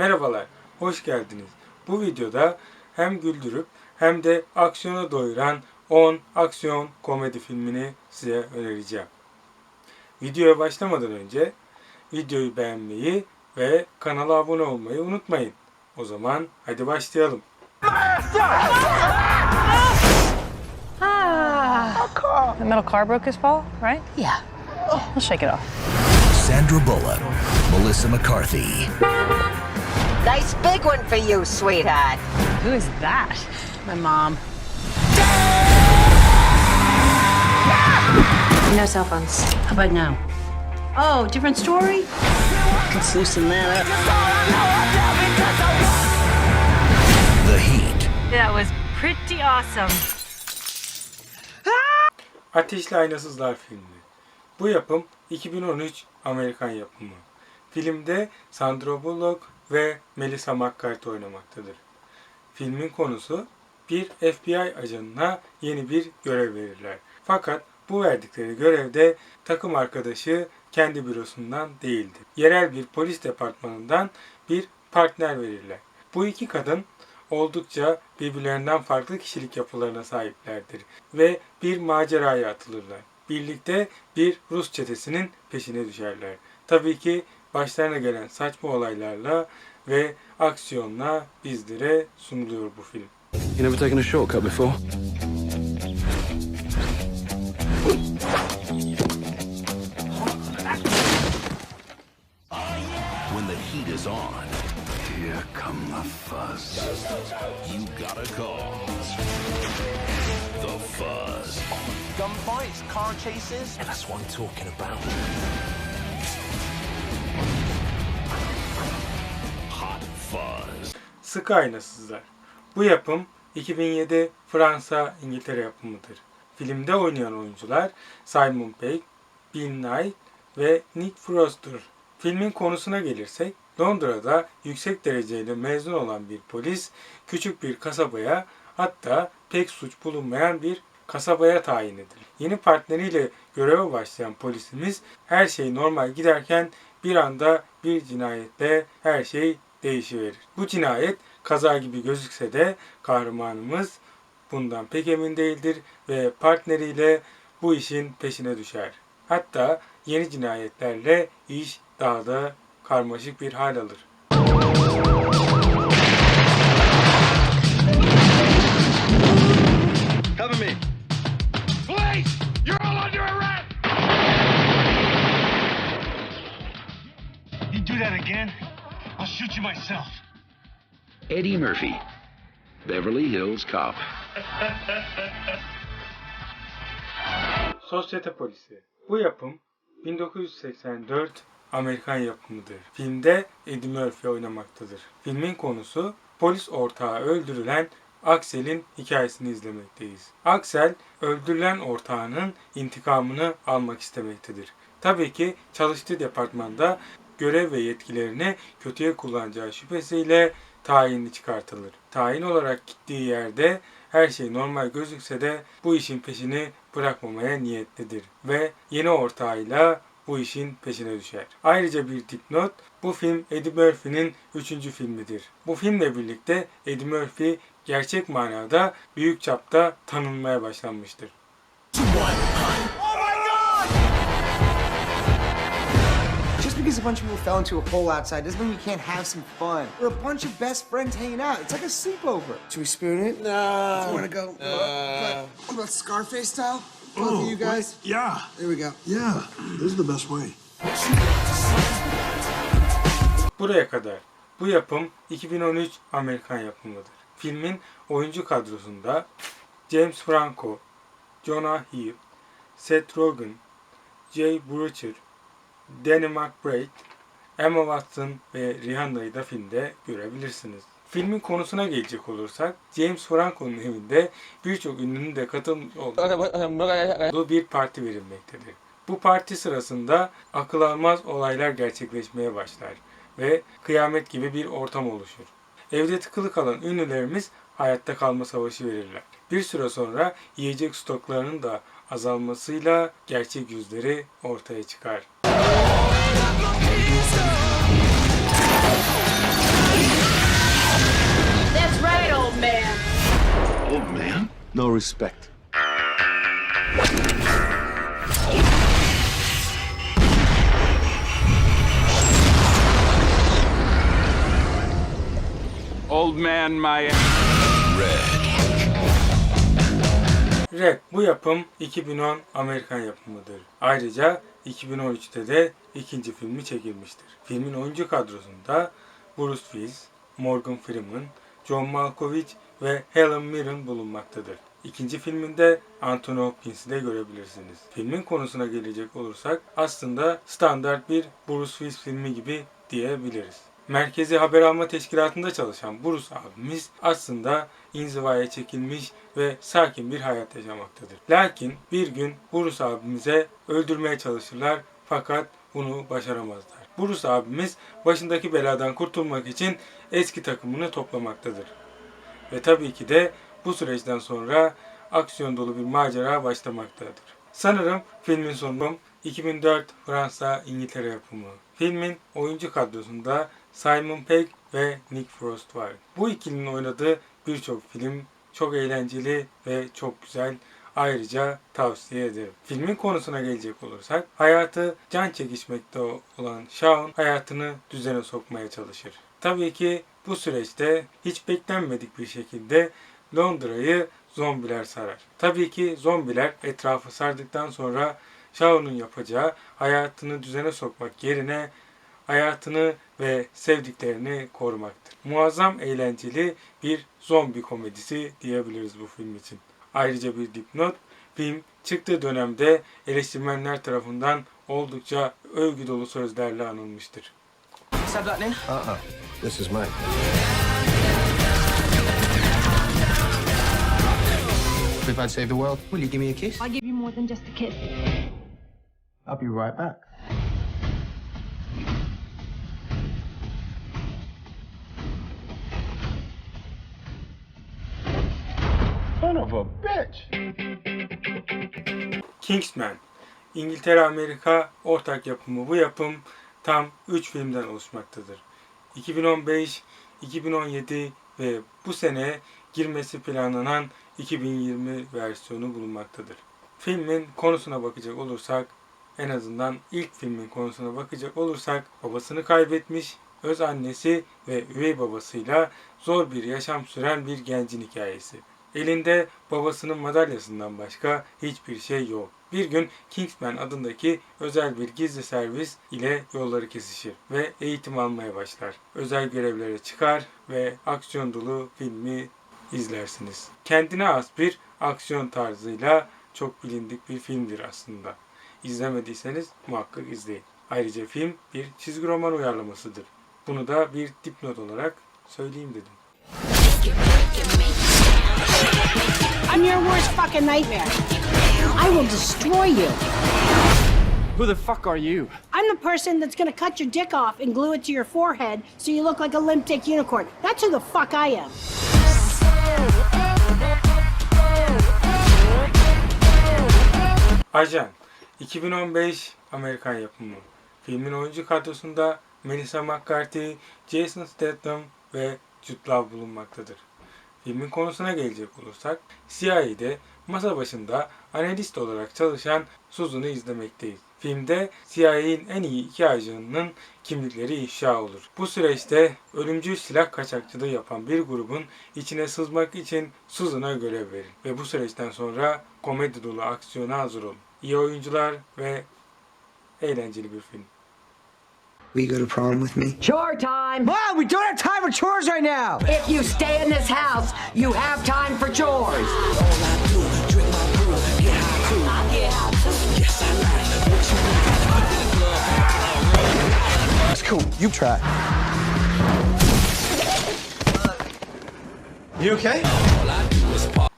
Merhabalar, hoş geldiniz. Bu videoda hem güldürüp hem de aksiyona doyuran 10 aksiyon komedi filmini size önereceğim. Videoya başlamadan önce videoyu beğenmeyi ve kanala abone olmayı unutmayın. O zaman hadi başlayalım. The metal car broke his fall, right? Yeah. We'll shake it off. Sandra Bullock, Melissa McCarthy, Nice big one for you, sweetheart. Who is that? My mom. No cell phones. How about now? Oh, different story? Let's loosen that up. The Heat, That was pretty awesome. Ateşli Aynasızlar filmi. Bu yapım 2013 Amerikan yapımı. Filmde Sandra Bullock ve Melissa McCarthy oynamaktadır. Filmin konusu bir FBI ajanına yeni bir görev verirler. Fakat bu verdikleri görevde takım arkadaşı kendi bürosundan değildir. Yerel bir polis departmanından bir partner verirler. Bu iki kadın oldukça birbirlerinden farklı kişilik yapılarına sahiplerdir ve bir maceraya atılırlar. Birlikte bir Rus çetesinin peşine düşerler. Tabii ki başlarına gelen saçma olaylarla ve aksiyonla bizlere sunuluyor bu film. You never taken a shortcut before? when the heat is on, Here come the fuzz. you gotta call the fuzz. gunfights, car chases. That's what I'm talking about. Sıkı Aynasızlar. Bu yapım 2007 Fransa İngiltere yapımıdır. Filmde oynayan oyuncular Simon Pegg, Bill Knight ve Nick Froster. Filmin konusuna gelirsek Londra'da yüksek dereceyle mezun olan bir polis küçük bir kasabaya hatta pek suç bulunmayan bir kasabaya tayin edilir. Yeni partneriyle göreve başlayan polisimiz her şey normal giderken bir anda bir cinayetle her şey değişiverir. Bu cinayet kaza gibi gözükse de kahramanımız bundan pek emin değildir ve partneriyle bu işin peşine düşer. Hatta yeni cinayetlerle iş daha da karmaşık bir hal alır. Cover me. Police! You're all under arrest! You do that again, I'll shoot you myself. Eddie Murphy, Beverly Hills Cop. Sosyete Polisi. Bu yapım 1984 Amerikan yapımıdır. Filmde Eddie Murphy oynamaktadır. Filmin konusu polis ortağı öldürülen Axel'in hikayesini izlemekteyiz. Axel öldürülen ortağının intikamını almak istemektedir. Tabii ki çalıştığı departmanda görev ve yetkilerini kötüye kullanacağı şüphesiyle tayinli çıkartılır. Tayin olarak gittiği yerde her şey normal gözükse de bu işin peşini bırakmamaya niyetlidir ve yeni ortağıyla bu işin peşine düşer. Ayrıca bir dipnot, bu film Eddie Murphy'nin üçüncü filmidir. Bu filmle birlikte Eddie Murphy gerçek manada büyük çapta tanınmaya başlanmıştır. Because a bunch of people fell into a hole outside doesn't mean we can't have some fun. We're a bunch of best friends hanging out. It's like a sleepover. Should we spoon it? No. Do you want to go? What, what about Scarface style? Both of you guys? Yeah, There we go. yeah. This is the best way. Buraya kadar. Bu yapım 2013 Amerikan yapımıdır. Filmin oyuncu kadrosunda James Franco, Jonah Hill, Seth Rogen, Jay Brucher, Danny McBride, Emma Watson ve Rihanna'yı da filmde görebilirsiniz. Filmin konusuna gelecek olursak James Franco'nun evinde birçok ünlünün de katılmış bir parti verilmektedir. Bu parti sırasında akıl almaz olaylar gerçekleşmeye başlar ve kıyamet gibi bir ortam oluşur. Evde tıkılı kalan ünlülerimiz hayatta kalma savaşı verirler. Bir süre sonra yiyecek stoklarının da azalmasıyla gerçek yüzleri ortaya çıkar. That's right, old man. Old man? No respect. Old man, my... Red bu yapım 2010 Amerikan yapımıdır. Ayrıca 2013'te de ikinci filmi çekilmiştir. Filmin oyuncu kadrosunda Bruce Willis, Morgan Freeman, John Malkovich ve Helen Mirren bulunmaktadır. İkinci filminde Anthony Hopkins'i de görebilirsiniz. Filmin konusuna gelecek olursak aslında standart bir Bruce Willis filmi gibi diyebiliriz. Merkezi Haber Alma Teşkilatı'nda çalışan Bruce abimiz aslında inzivaya çekilmiş ve sakin bir hayat yaşamaktadır. Lakin bir gün Bruce abimize öldürmeye çalışırlar fakat bunu başaramazlar. Bruce abimiz başındaki beladan kurtulmak için eski takımını toplamaktadır. Ve tabii ki de bu süreçten sonra aksiyon dolu bir macera başlamaktadır. Sanırım filmin sonu 2004 Fransa İngiltere yapımı. Filmin oyuncu kadrosunda Simon Pegg ve Nick Frost var. Bu ikilinin oynadığı birçok film çok eğlenceli ve çok güzel. Ayrıca tavsiye ederim. Filmin konusuna gelecek olursak hayatı can çekişmekte olan Shaun hayatını düzene sokmaya çalışır. Tabii ki bu süreçte hiç beklenmedik bir şekilde Londra'yı zombiler sarar. Tabii ki zombiler etrafı sardıktan sonra Shaun'un yapacağı hayatını düzene sokmak yerine hayatını ve sevdiklerini korumaktır. Muazzam eğlenceli bir zombi komedisi diyebiliriz bu film için. Ayrıca bir dipnot, film çıktığı dönemde eleştirmenler tarafından oldukça övgü dolu sözlerle anılmıştır. Uh-uh. This is mine. If I'd save the world, will you give me a kiss? I give you more than just a kiss. I'll be right back. Son of a bitch! Kingsman İngiltere-Amerika ortak yapımı bu yapım tam 3 filmden oluşmaktadır. 2015, 2017 ve bu sene girmesi planlanan 2020 versiyonu bulunmaktadır. Filmin konusuna bakacak olursak en azından ilk filmin konusuna bakacak olursak babasını kaybetmiş öz annesi ve üvey babasıyla zor bir yaşam süren bir gencin hikayesi. Elinde babasının madalyasından başka hiçbir şey yok. Bir gün Kingsman adındaki özel bir gizli servis ile yolları kesişir ve eğitim almaya başlar. Özel görevlere çıkar ve aksiyon dolu filmi izlersiniz. Kendine has bir aksiyon tarzıyla çok bilindik bir filmdir aslında. İzlemediyseniz muhakkak izleyin. Ayrıca film bir çizgi roman uyarlamasıdır. Bunu da bir dipnot olarak söyleyeyim dedim. I'm your worst fucking nightmare. I will destroy you. Who the fuck are you? I'm the person that's gonna cut your dick off and glue it to your forehead so you look like a limp dick unicorn. That's who the fuck I am. Ajan 2015 Amerikan yapımı. Filmin oyuncu kadrosunda Melissa McCarthy, Jason Statham ve Jude Law bulunmaktadır. Filmin konusuna gelecek olursak CIA'de masa başında analist olarak çalışan Susan'ı izlemekteyiz. Filmde CIA'nin en iyi iki ajanının kimlikleri ifşa olur. Bu süreçte ölümcül silah kaçakçılığı yapan bir grubun içine sızmak için Susan'a görev verir. Ve bu süreçten sonra komedi dolu aksiyona hazır olun. İyi oyuncular ve eğlenceli bir film. We got a problem with me? Chore time! Mom, we don't have time for chores right now! If you stay in this house, you have time for chores. It's cool. You try. You okay?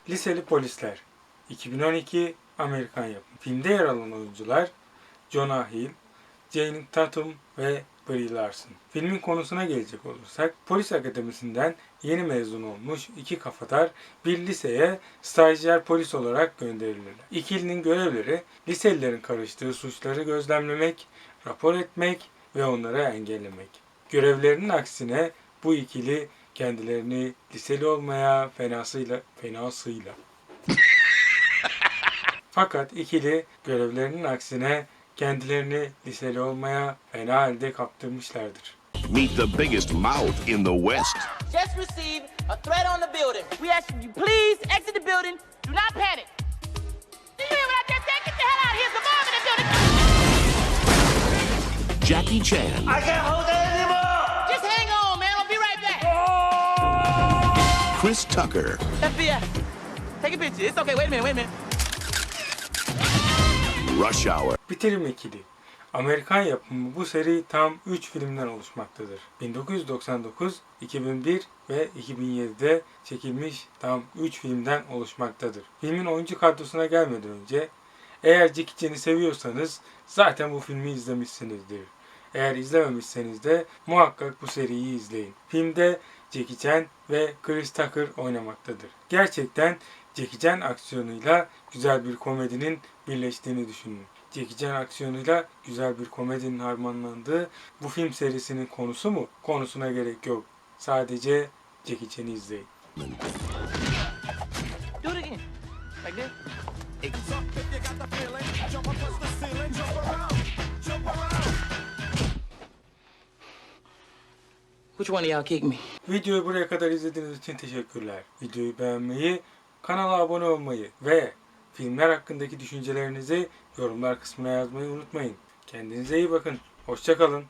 Liseli Polisler 2012 Amerikan yapımı. Filmde yer alan oyuncular Jonah Hill, Jane Tatum ve Brie Larson. Filmin konusuna gelecek olursak polis akademisinden yeni mezun olmuş iki kafadar bir liseye stajyer polis olarak gönderilirler. İkilinin görevleri liselilerin karıştığı suçları gözlemlemek, rapor etmek ve onları engellemek. Görevlerinin aksine bu ikili kendilerini liseli olmaya fenasıyla fenasıyla Fakat ikili görevlerinin aksine kendilerini liseli olmaya fena halde kaptırmışlardır. Meet the biggest mouth in the West. Just received a threat on the building. We ask you please exit the building. Do not panic. Did you hear what I just said? Get the hell out of here. It's a bomb in the building. Jackie Chan. I can't hold that anymore. Just hang on, man. I'll be right back. Chris Tucker. FBI. Take a picture. It's okay. Wait a minute. Wait a minute. Rush Hour. Bitirim ikili. Amerikan yapımı bu seri tam 3 filmden oluşmaktadır. 1999, 2001 ve 2007'de çekilmiş tam 3 filmden oluşmaktadır. Filmin oyuncu kadrosuna gelmeden önce eğer Jackie Chan'i seviyorsanız zaten bu filmi izlemişsinizdir. Eğer izlememişseniz de muhakkak bu seriyi izleyin. Filmde Jackie Chan ve Chris Tucker oynamaktadır. Gerçekten Jackie Chan aksiyonuyla güzel bir komedinin birleştiğini düşünün. Jackie Chan aksiyonuyla güzel bir komedinin harmanlandığı bu film serisinin konusu mu? Konusuna gerek yok. Sadece Jackie Chan'i izleyin. Which one of y'all kicked me? Videoyu buraya kadar izlediğiniz için teşekkürler. Videoyu beğenmeyi, kanala abone olmayı ve filmler hakkındaki düşüncelerinizi yorumlar kısmına yazmayı unutmayın. Kendinize iyi bakın. Hoşçakalın.